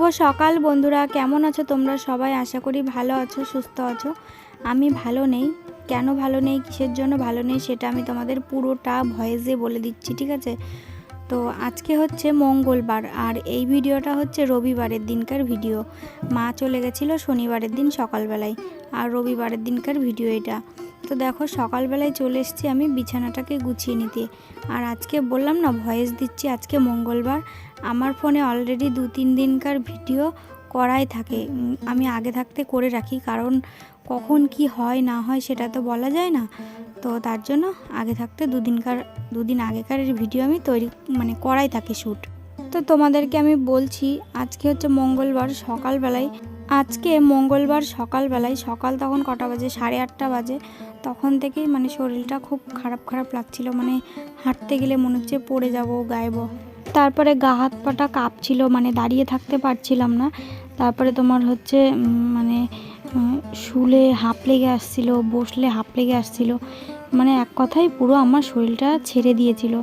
শুভ সকাল বন্ধুরা, কেমন আছো তোমরা সবাই? আশা করি ভালো আছো, সুস্থ আছো। আমি ভালো নেই। কেন ভালো নেই? কিসের জন্য ভালো নেই সেটা আমি তোমাদের পুরোটা ভয়েসে বলে দিচ্ছি, ঠিক আছে? তো আজকে হচ্ছে মঙ্গলবার আর এই ভিডিওটা হচ্ছে রবিবারের দিনকার ভিডিও। মা চলে গেছিল শনিবারের দিন সকালবেলায়। আর রবিবারের দিনকার ভিডিও এটা। তো দেখো সকালবেলায় চলে এসেছি আমি বিছানাটাকে গুছিয়ে নিতে। আর আজকে বললাম না, ভয়েস দিচ্ছি, আজকে মঙ্গলবার। আমার ফোনে অলরেডি দু তিন দিনকার ভিডিও করাই থাকে। আমি আগে থাকতে করে রাখি, কারণ কখন কি হয়, না হয় সেটা তো বলা যায় না। তো তার জন্য আগে থাকতে দুদিনকার দুদিন আগেকার ভিডিও আমি তৈরি মানে করাই থাকি শ্যুট। তো তোমাদেরকে আমি বলছি, আজকে হচ্ছে মঙ্গলবার সকালবেলায়। আজকে মঙ্গলবার সকালবেলায়, সকাল তখন কটা বাজে? সাড়ে আটটা বাজে। তখন থেকেই মানে শরীরটা খুব খারাপ খারাপ লাগছিল মানে হাঁটতে গেলে মনে হচ্ছে পড়ে যাব, গায়েবো। তারপরে গা হাত পাটা কাঁপছিল মানে দাঁড়িয়ে থাকতে পারছিলাম না। তারপরে তোমার হচ্ছে মানে শুলে হাঁপ লেগে আসছিল, বসলে হাঁপ লেগে আসছিল। মানে এক কথায় পুরো আমার শরীরটা ছেড়ে দিয়েছিল।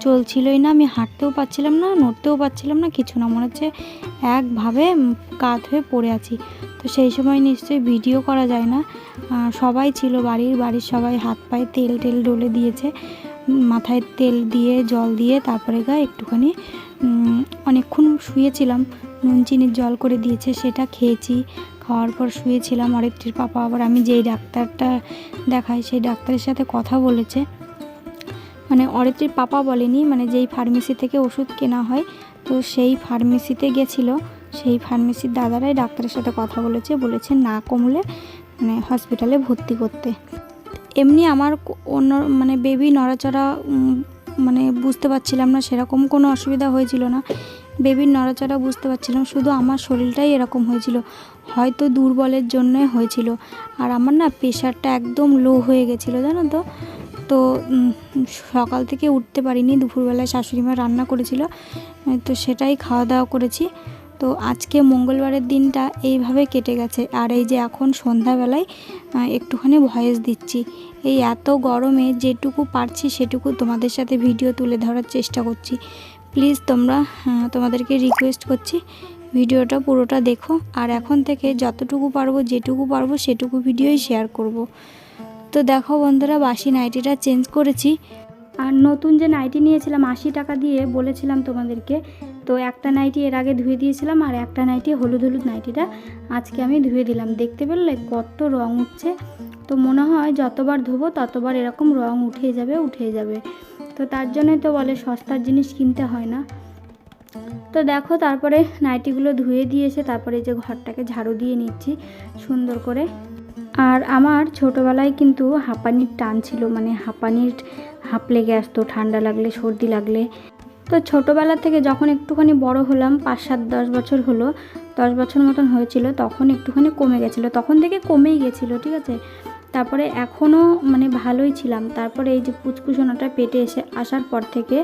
চলছিলই না, আমি হাঁটতেও পারছিলাম না, নড়তেও পারছিলাম না, কিছু না, মনে হচ্ছে একভাবে কাত হয়ে পড়ে আছি। তো সেই সময় নিশ্চয়ই ভিডিও করা যায় না। সবাই ছিল বাড়ির বাড়ির সবাই হাত পায়ে তেল, টেল ডলে দিয়েছে। মাথায় তেল দিয়ে, জল দিয়ে তারপরে গায়ে একটুখানি অনেকক্ষণ শুয়েছিলাম। নুন, চিনির জল করে দিয়েছে, সেটা খেয়েছি। খাওয়ার পর শুয়েছিলাম আরেকটির পাপা আবার আমি যেই ডাক্তারটা দেখাই, সেই ডাক্তারের সাথে কথা বলেছে। মানে অরেত্রীর পাপা বলেনি মানে যেই ফার্মেসি থেকে ওষুধ কেনা হয়, তো সেই ফার্মেসিতে গেছিল। সেই ফার্মেসির দাদারাই ডাক্তারের সাথে কথা বলেছে বলেছে না কমলে মানে হসপিটালে ভর্তি করতে। এমনি আমার অন্য মানে বেবি নড়াচড়া মানে বুঝতে পারছিলাম না সেরকম কোনো অসুবিধা হয়েছিল না। বেবির নড়াচড়া বুঝতে পারছিলাম, শুধু আমার শরীরটাই এরকম হয়েছিল, হয়তো দুর্বলের জন্য হয়েছিল। আর আমার না প্রেশারটা একদম লো হয়ে গেছিল, জানো তো? তো সকাল থেকে উঠতে পারিনি, দুপুরবেলায় শাশুড়ি মা রান্না করেছিল তো সেটাই খাওয়া দাওয়া করেছি। তো আজকে মঙ্গলবারের দিনটা এইভাবে কেটে গেছে। আর এই যে এখন সন্ধ্যাবেলায় একটুখানি ভয়েস দিচ্ছি। এই এত গরমে যেটুকু পারছি সেটুকু তোমাদের সাথে ভিডিও তুলে ধরার চেষ্টা করছি। প্লিজ তোমরা তোমাদেরকে রিকোয়েস্ট করছি, ভিডিওটা পুরোটা দেখো। আর এখন থেকে যতটুকু পারব, যেটুকু পারব, সেটুকু ভিডিওই শেয়ার করব। তো দেখো বন্ধুরা, বাসি নাইটিটা চেঞ্জ করেছি। আর নতুন যে নাইটি নিয়েছিলাম, আশি টাকা দিয়ে বলেছিলাম তোমাদেরকে। তো একটা নাইটি এর আগে ধুয়ে দিয়েছিলাম আর একটা নাইটি হলুদ হলুদ নাইটিটা আজকে আমি ধুয়ে দিলাম। দেখতে পেলে কত রং উঠছে। তো মনে হয় যতবার ধোবো ততবার এরকম রং উঠে যাবে উঠে যাবে। তো তার জন্যই তো বলে সস্তার জিনিস কিনতে হয় না। তো দেখো তারপরে নাইটিগুলো ধুয়ে দিয়েছে তারপরে যে ঘরটাকে ঝাড়ু দিয়ে নিচ্ছি সুন্দর করে। আর আমার ছোটোবেলায় কিন্তু হাঁপানির টান ছিল মানে হাঁপানির হাঁপ লেগে আসতো, ঠান্ডা লাগলে, সর্দি লাগলে। তো ছোটোবেলা থেকে যখন একটুখানি বড় হলাম, পাঁচ সাত দশ বছর হলো, দশ বছর মতন হয়েছিল, তখন একটুখানি কমে গেছিল। তখন থেকে কমেই গেছিল, ঠিক আছে? তারপরে এখনও মানে ভালোই ছিলাম। তারপরে এই যে পুচকুচোনাটা পেটে এসে আসার পর থেকে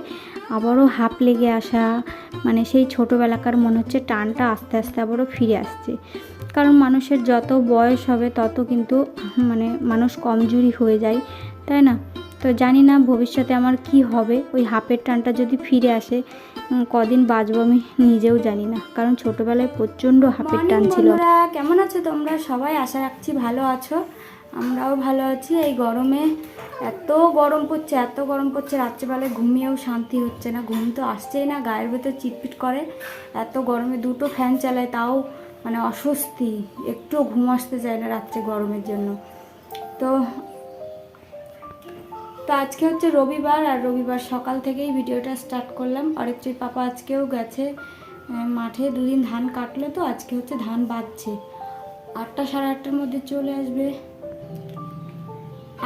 আবারও হাঁপ লেগে আসা মানে সেই ছোটোবেলাকার মনে হচ্ছে টানটা আস্তে আস্তে আবারও ফিরে আসছে। কারণ মানুষের যত বয়স হবে, তত কিন্তু মানে মানুষ কমজোরি হয়ে যায়, তাই না? তো জানি না ভবিষ্যতে আমার কি হবে। ওই হাঁপের টানটা যদি ফিরে আসে কদিন বাঁচবো আমি নিজেও জানি না। কারণ ছোটোবেলায় প্রচণ্ড হাঁপের টান ছিল। কেমন আছো তোমরা? সবাই আশা রাখছি ভালো আছো। আমরাও ভালো আছি। এই গরমে এত গরম পড়ছে এত গরম পড়ছে রাত্রেবেলায় ঘুমিয়েও শান্তি হচ্ছে না। ঘুম তো আসছেই না গায়ের ভেতর চিটপিট করে। এত গরমে দুটো ফ্যান চালায় তাও মানে অস্বস্তি। একটুও ঘুম আসতে চায় না রাত্রে গরমের জন্য। তো তো আজকে হচ্ছে রবিবার আর রবিবার সকাল থেকেই ভিডিওটা স্টার্ট করলাম। অরেকটির পাপা আজকেও গেছে মাঠে দুদিন ধান কাটলো তো, আজকে হচ্ছে ধান বাঁধছে। আটটা সাড়ে আটটার মধ্যে চলে আসবে।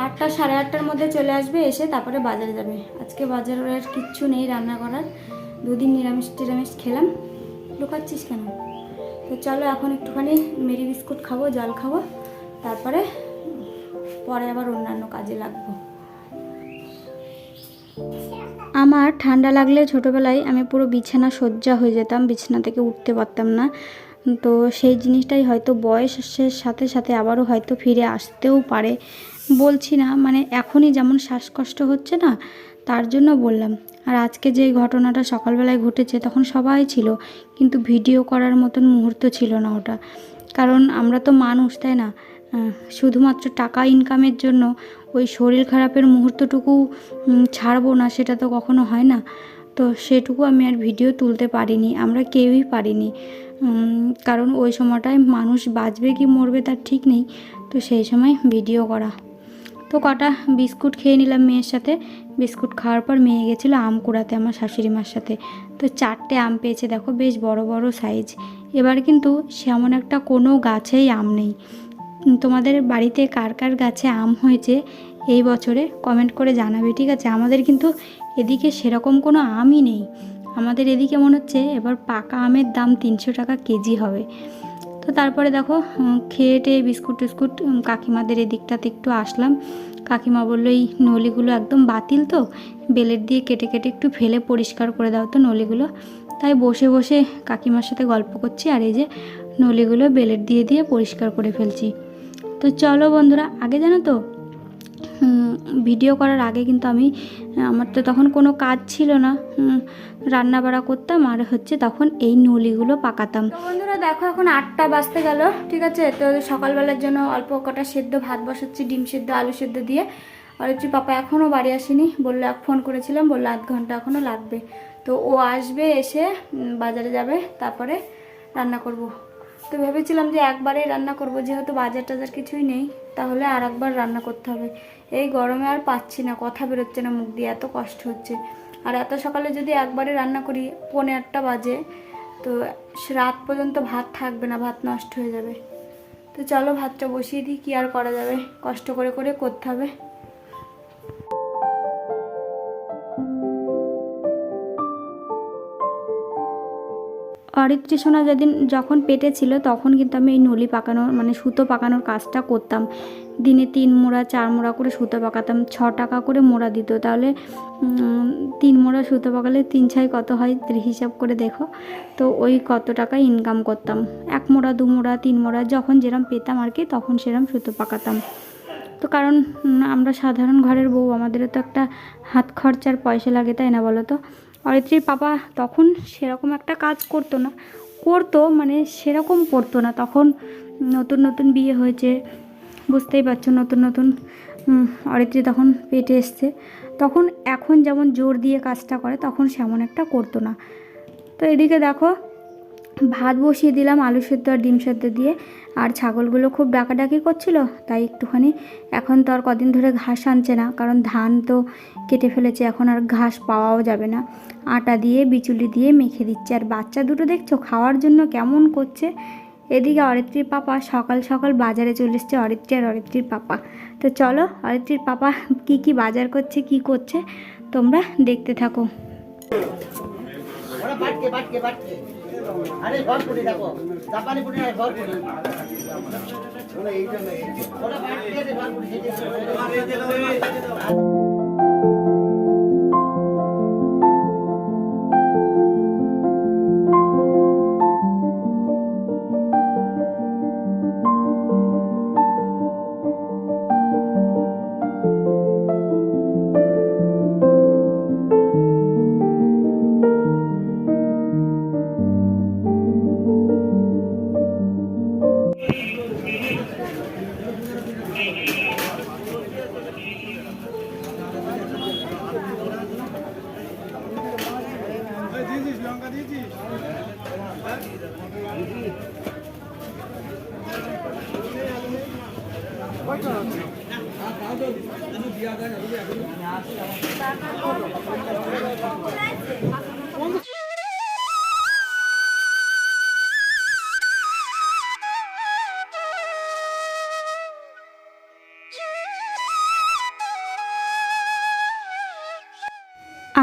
আটটা সাড়ে আটটার মধ্যে চলে আসবে, এসে তারপরে বাজারে যাবে। আজকে বাজারের কিচ্ছু নেই রান্না করার। দুদিন নিরামিষ টিরামিষ খেলাম। লুকাচ্ছিস কেন? তো চলো এখন একটুখানি মেরি বিস্কুট খাব, জল খাব, তারপরে পরে আবার অন্যান্য কাজে লাগবো। আমার ঠান্ডা লাগলে ছোটোবেলায় আমি পুরো বিছানা সজ্জা হয়ে যেতাম, বিছানা থেকে উঠতে পারতাম না। তো সেই জিনিসটাই হয়তো বয়সের সাথে সাথে আবারও হয়তো ফিরে আসতেও পারে। বলছি না মানে এখনই যেমন শ্বাসকষ্ট হচ্ছে না, তার জন্য বললাম। আর আজকে যে ঘটনাটা সকালবেলায় ঘটেছে তখন সবাই ছিল, কিন্তু ভিডিও করার মতন মুহূর্ত ছিল না ওটা। কারণ আমরা তো মানুষ, তাই না? শুধুমাত্র টাকা ইনকামের জন্য ওই শরীর খারাপের মুহূর্তটুকু ছাড়বো না, সেটা তো কখনো হয় না। তো সেটুকু আমি আর ভিডিও তুলতে পারিনি, আমরা কেউই পারিনি। কারণ ওই সময়টায় মানুষ বাঁচবে কি মরবে তার ঠিক নেই, তো সেই সময় ভিডিও করা। তো কটা বিস্কুট খেয়ে নিলাম মেয়ের সাথে। বিস্কুট খাওয়ার পর মেয়ে গেছিল আম কুড়াতে আমার শাশুড়ি মার সাথে। তো চারটে আম পেয়েছে, দেখো বেশ বড় বড় সাইজ এবার কিন্তু সেমন একটা কোনো গাছেই আম নেই। তোমাদের বাড়িতে কার কার গাছে আম হয়েছে এই বছরে কমেন্ট করে জানাবে, ঠিক আছে? আমাদের কিন্তু এদিকে সেরকম কোনো আমই নেই। আমাদের এদিকে মনে হচ্ছে এবার পাকা আমের দাম তিনশো টাকা কেজি হবে। তো তারপরে দেখো খেয়ে টেয়ে বিস্কুট টিস্কুট কাকিমাদের এদিকটাতে একটু আসলাম। কাকিমা বলল, এই নলিগুলো একদম বাতিল তো। বেলের দিয়ে কেটে কেটে একটু ফেলে পরিষ্কার করে দাও তো নলিগুলো। তাই বসে বসে কাকিমার সাথে গল্প করছি আর এই যে নলিগুলো বেলের দিয়ে দিয়ে পরিষ্কার করে ফেলছি। তো চলো বন্ধুরা, আগে জানো তো? ভিডিও করার আগে কিন্তু আমি, আমার তো তখন কোনো কাজ ছিল না। রান্না বাড়া করতাম আর হচ্ছে তখন এই নলিগুলো পাকাতাম। বন্ধুরা, দেখো এখন আটটা বাজতে গেল, ঠিক আছে? তো সকালবেলার জন্য অল্প কটা সেদ্ধ, ভাত বসাচ্ছি, ডিম সেদ্ধ, আলু সেদ্ধ দিয়ে। আর হচ্ছে পাপা এখনও বাড়ি আসেনি, বলল ফোন করেছিলাম, বলল আধ ঘণ্টা এখনও লাগবে। তো ও আসবে, এসে বাজারে যাবে, তারপরে রান্না করব। তো ভেবেছিলাম যে একবারেই রান্না করব, যেহেতু বাজার টাজার কিছুই নেই, তাহলে আর একবার রান্না করতে হবে। এই গরমে আর পাচ্ছি না, কথা বেরোচ্ছে না মুখ দিয়ে, এত কষ্ট হচ্ছে। আর এত সকালে যদি একবারে রান্না করি, পৌনে আটটা বাজে, তো রাত পর্যন্ত ভাত থাকবে না, ভাত নষ্ট হয়ে যাবে। তো চলো ভাতটা বসিয়ে দিই, কী আর করা যাবে? কষ্ট করে করে করতে হবে। সোনা যেদিন যখন পেটে ছিল, তখন কিন্তু আমি এই নলি পাকানোর মানে সুতো পাকানোর কাজটা করতাম। দিনে তিন মোড়া, চার মোড়া করে সুতো পাকাতাম, ছ টাকা করে মোড়া দিত। তাহলে তিন মোড়া সুতো পাকালে তিন ছাই কত হয় হিসাব করে দেখো। তো ওই কত টাকা ইনকাম করতাম। এক মোড়া, দু মোড়া, তিন মোড়া, যখন যেরম পেতাম আর কি, তখন সেরম সুতো পাকাতাম। তো কারণ আমরা সাধারণ ঘরের বউ, আমাদেরও তো একটা হাত খরচার পয়সা লাগে, তাই না বলো তো? অরিত্রীর বাবা তখন সেরকম একটা কাজ করতো না। করতো মানে সেরকম করতো না। তখন নতুন নতুন বিয়ে হয়েছে, বুঝতেই পারছ, নতুন নতুন অরিত্রী তখন পেটে এসছে। তখন এখন যেমন জোর দিয়ে কাজটা করে, তখন সেমন একটা করতো না। তো এদিকে দেখো ভাত বসিয়ে দিলাম, আলু সেদ্ধ আর ডিম সেদ্ধ দিয়ে। আর ছাগলগুলো খুব ডাকাডাকি করছিল, তাই একটুখানি এখন তো আর কদিন ধরে ঘাস আনছে না, কারণ ধান তো কেটে ফেলেছে, এখন আর ঘাস পাওয়াও যাবে না। আটা দিয়ে, বিচুলি দিয়ে মেখে দিচ্ছে। আর বাচ্চা দুটো দেখছ, খাওয়ার জন্য কেমন করছে? এদিকে অরিত্রীর পাপা সকাল সকাল বাজারে চলে এসছে, অরিত্রী আর অরিত্রীর পাপা। তো চলো, অরিত্রীর পাপা কি কি বাজার করছে, কি করছে, তোমরা দেখতে থাকো। বাটকে বাটকে বাটকে আরে ঘর পুরি দেখো জাপানি না ঘর পুরি ওরা এইটা না আছে ঘর পুরি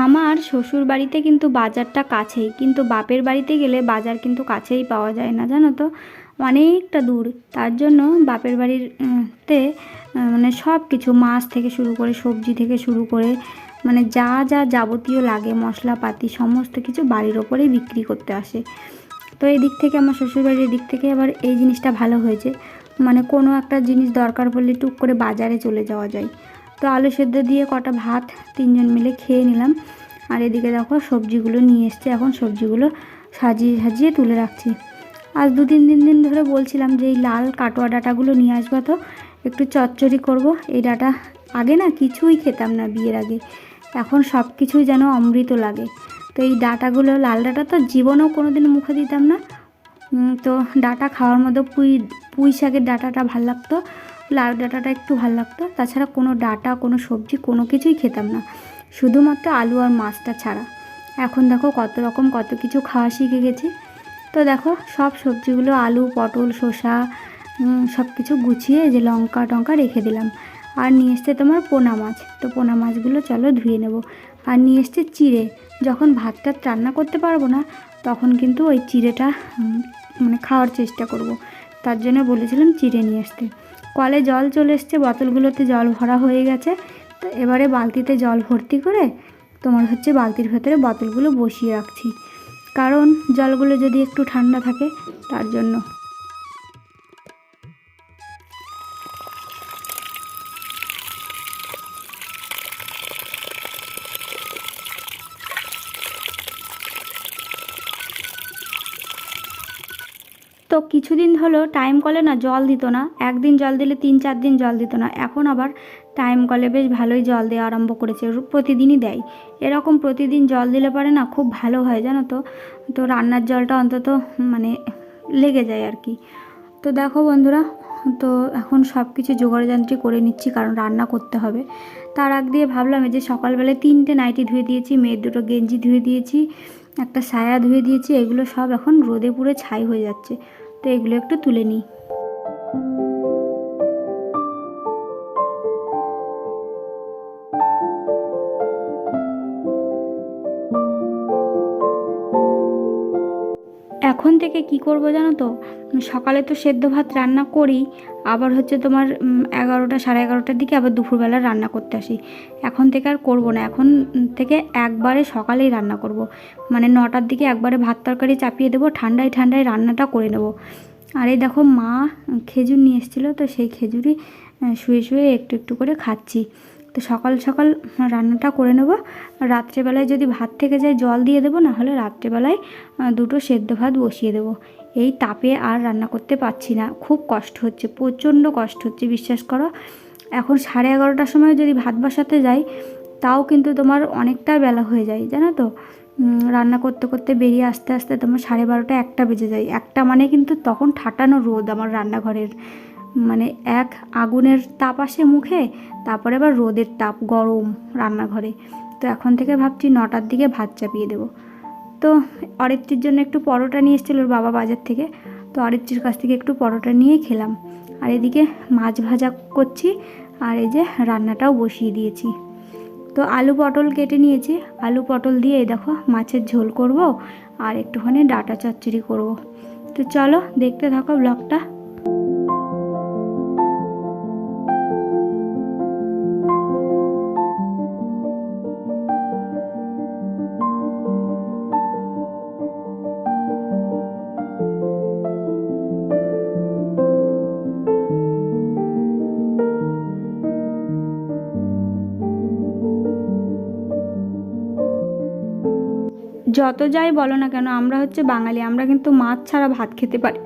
আমার শ্বশুর বাড়িতে কিন্তু বাজারটা কাছেই, কিন্তু বাপের বাড়িতে গেলে বাজার কিন্তু কাছেই পাওয়া যায় না, জানো তো? অনেকটা দূর। তার জন্য বাপের বাড়ির তে মানে সব কিছু মাছ থেকে শুরু করে, সবজি থেকে শুরু করে মানে যা যা যাবতীয় লাগে, মশলাপাতি, সমস্ত কিছু বাড়ির ওপরেই বিক্রি করতে আসে। তো এই দিক থেকে, আমার শ্বশুরবাড়ির দিক থেকে আবার এই জিনিসটা ভালো হয়েছে। মানে কোনো একটা জিনিস দরকার পড়লে টুক করে বাজারে চলে যাওয়া যায়। তো আলু সেদ্ধ দিয়ে কটা ভাত তিনজন মিলে খেয়ে নিলাম। আর এদিকে দেখো সবজিগুলো নিয়ে এসছে। এখন সবজিগুলো সাজিয়ে সাজিয়ে তুলে রাখছি। আজ দু তিন দিন দিন ধরে বলছিলাম যে এই লাল কাটোয়া ডাটাগুলো নিয়ে আসবা তো, একটু চচ্চড়ি করব। এই ডাটা আগে না কিছুই খেতাম না বিয়ের আগে। এখন সব কিছুই যেন অমৃত লাগে। তো এই ডাটাগুলো, লাল ডাটা তো জীবনেও কোনো দিন মুখে দিতাম না। তো ডাটা খাওয়ার মতো পুঁই পুঁই শাকের ডাটাটা ভালো লাগতো। লাউ ডাটাটা একটু ভালো লাগতো। তাছাড়া কোনো ডাটা, কোনো সবজি, কোনো কিছুই খেতাম না। শুধুমাত্র আলু আর মাছটা ছাড়া। এখন দেখো কত রকম কত কিছু খাওয়া শিখে গেছি। তো দেখো সব সবজিগুলো আলু, পটল, শসা সব কিছু গুছিয়ে যে লঙ্কা টঙ্কা রেখে দিলাম। আর নিয়ে এসছে তোমার পোনা মাছ। তো পোনা মাছগুলো চলো ধুয়ে নেব। আর নিয়ে এসছে চিড়ে। যখন ভাতটা রান্না করতে পারব না, তখন কিন্তু ওই চিড়েটা মানে খাওয়ার চেষ্টা করব। তার জন্য বলেছিলাম চিড়ে নিয়ে আসতে। কলে জল চলে এসছে, বোতলগুলোতে জল ভরা হয়ে গেছে। তো এবারে বালতিতে জল ভর্তি করে তোমার হচ্ছে বালতির ভেতরে বোতলগুলো বসিয়ে রাখছি। কারণ জলগুলো যদি একটু ঠান্ডা থাকে, তার জন্য। কিছুদিন হলো টাইম কলে না জল দিত না। একদিন জল দিলে তিন চার দিন জল দিত না। এখন আবার টাইম কলে বেশ ভালোই জল দেওয়া আরম্ভ করেছে। প্রতিদিনই দেয়। এরকম প্রতিদিন জল দিলে পারে না খুব ভালো হয়, জানো তো? তো রান্নার জলটা অন্তত মানে লেগে যায় আর কি। তো দেখো বন্ধুরা, তো এখন সব কিছু জোগাড়যন্ত্রী করে নিচ্ছি, কারণ রান্না করতে হবে। তার আগ দিয়ে ভাবলাম যে সকালবেলায় তিনটে নাইটি ধুয়ে দিয়েছি, মেয়ের দুটো গেঞ্জি ধুয়ে দিয়েছি, একটা সায়া ধুয়ে দিয়েছি, এগুলো সব এখন রোদে পুরে ছাই হয়ে যাচ্ছে। তো এগুলো একটু তুলে নিই। থেকে কি করব জানো তো? সকালে তো সেদ্ধ ভাত রান্না করি, আবার হচ্ছে তোমার এগারোটা সাড়ে এগারোটার দিকে আবার দুপুরবেলা রান্না করতে আসি। এখন থেকে আর করব না, এখন থেকে একবারে সকালেই রান্না করব। মানে নটার দিকে একবারে ভাত তরকারি চাপিয়ে দেবো, ঠান্ডায় ঠান্ডায় রান্নাটা করে নেব। আর এই দেখো মা খেজুর নিয়ে এসেছিল, তো সেই খেজুরই শুয়ে শুয়ে একটু একটু করে খাচ্ছি। তো সকাল সকাল রান্নাটা করে নেব। রাত্রেবেলায় যদি ভাত থেকে যায় জল দিয়ে দেবো না হলে রাত্রেবেলায় দুটো সেদ্ধ ভাত বসিয়ে দেবো। এই তাপে আর রান্না করতে পারছি না। খুব কষ্ট হচ্ছে, প্রচণ্ড কষ্ট হচ্ছে, বিশ্বাস করো। এখন সাড়ে এগারোটার সময় যদি ভাত বসাতে যাই, তাও কিন্তু তোমার অনেকটা বেলা হয়ে যায়, জানো তো? রান্না করতে করতে বেরিয়ে আসতে আসতে তোমার সাড়ে বারোটা একটা বেজে যায়। একটা মানে কিন্তু তখন ঠাটানো রোদ আমার রান্নাঘরের। মানে এক আগুনের তাপ আসে মুখে, তারপরে আবার রোদের তাপ, গরম রান্নাঘরে। তো এখন থেকে ভাবছি নটার দিকে ভাত চাপিয়ে দেবো। তো অরিত্রির জন্য একটু পরোটা নিয়ে এসেছিল ওর বাবা বাজার থেকে। তো অরিত্রির কাছ থেকে একটু পরোটা নিয়ে খেলাম। আর এদিকে মাছ ভাজা করছি, আর এই যে রান্নাটাও বসিয়ে দিয়েছি। তো আলু পটল কেটে নিয়েছি। আলু পটল দিয়ে দেখো মাছের ঝোল করব, আর একটুখানি ডাটা চচ্চড়ি করব। তো চলো দেখতে থাকো ব্লগটা। যত যাই বলো না কেন, আমরা হচ্ছে বাঙালি, আমরা কিন্তু মাছ ছাড়া ভাত খেতে পারি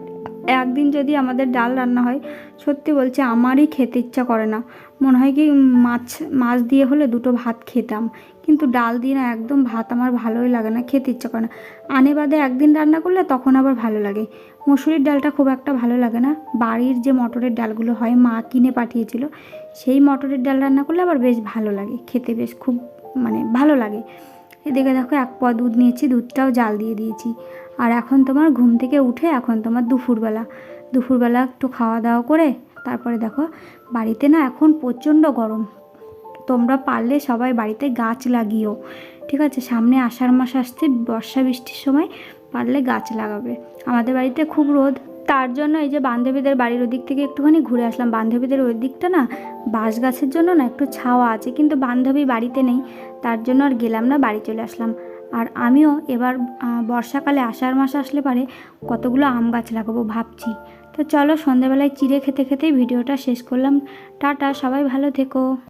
একদিন যদি আমাদের ডাল রান্না হয়, সত্যি বলছে আমারই খেতে ইচ্ছা করে না। মনে হয় কি মাছ মাছ দিয়ে হলে দুটো ভাত খেতাম, কিন্তু ডাল দিয়ে না একদম ভাত আমার ভালোই লাগে না, খেতে ইচ্ছা করে না। আনে বাদে একদিন রান্না করলে তখন আবার ভালো লাগে। মসুরির ডালটা খুব একটা ভালো লাগে না। বাড়ির যে মটরের ডালগুলো হয়, মা কিনে পাঠিয়েছিল, সেই মটরের ডাল রান্না করলে আবার বেশ ভালো লাগে, খেতে বেশ খুব মানে ভালো লাগে। এদিকে দেখো এক পদ দুধ নিয়েছি, দুধটাও জাল দিয়ে দিয়েছি। আর এখন তোমার ঘুম থেকে উঠে এখন তোমার দুপুরবেলা। দুপুরবেলা একটু খাওয়া দাওয়া করে তারপরে দেখো বাড়িতে না এখন প্রচণ্ড গরম। তোমরা পারলে সবাই বাড়িতে গাছ লাগিও, ঠিক আছে? সামনে আষাঢ় মাস আসছে, বর্ষা বৃষ্টির সময় পারলে গাছ লাগাবে। আমাদের বাড়িতে খুব রোদ তার জন্য এই যে বান্ধবীদের বাড়ির ওদিক থেকে একটুখানি ঘুরে আসলাম। বান্ধবীদের ওই দিকটা না বাঁশ গাছের জন্য না একটু ছাওয়া আছে, কিন্তু বান্ধবী বাড়িতে নেই, তার জন্য আর গেলাম না, বাড়ি চলে আসলাম। আর আমিও এবার বর্ষাকালে আষাঢ় মাস আসলে পারে কতগুলো আম গাছ লাগাবো ভাবছি। তো চলো সন্ধ্যাবেলায় চিড়ে খেতে খেতেই ভিডিওটা শেষ করলাম। টাটা, সবাই ভালো থেকো।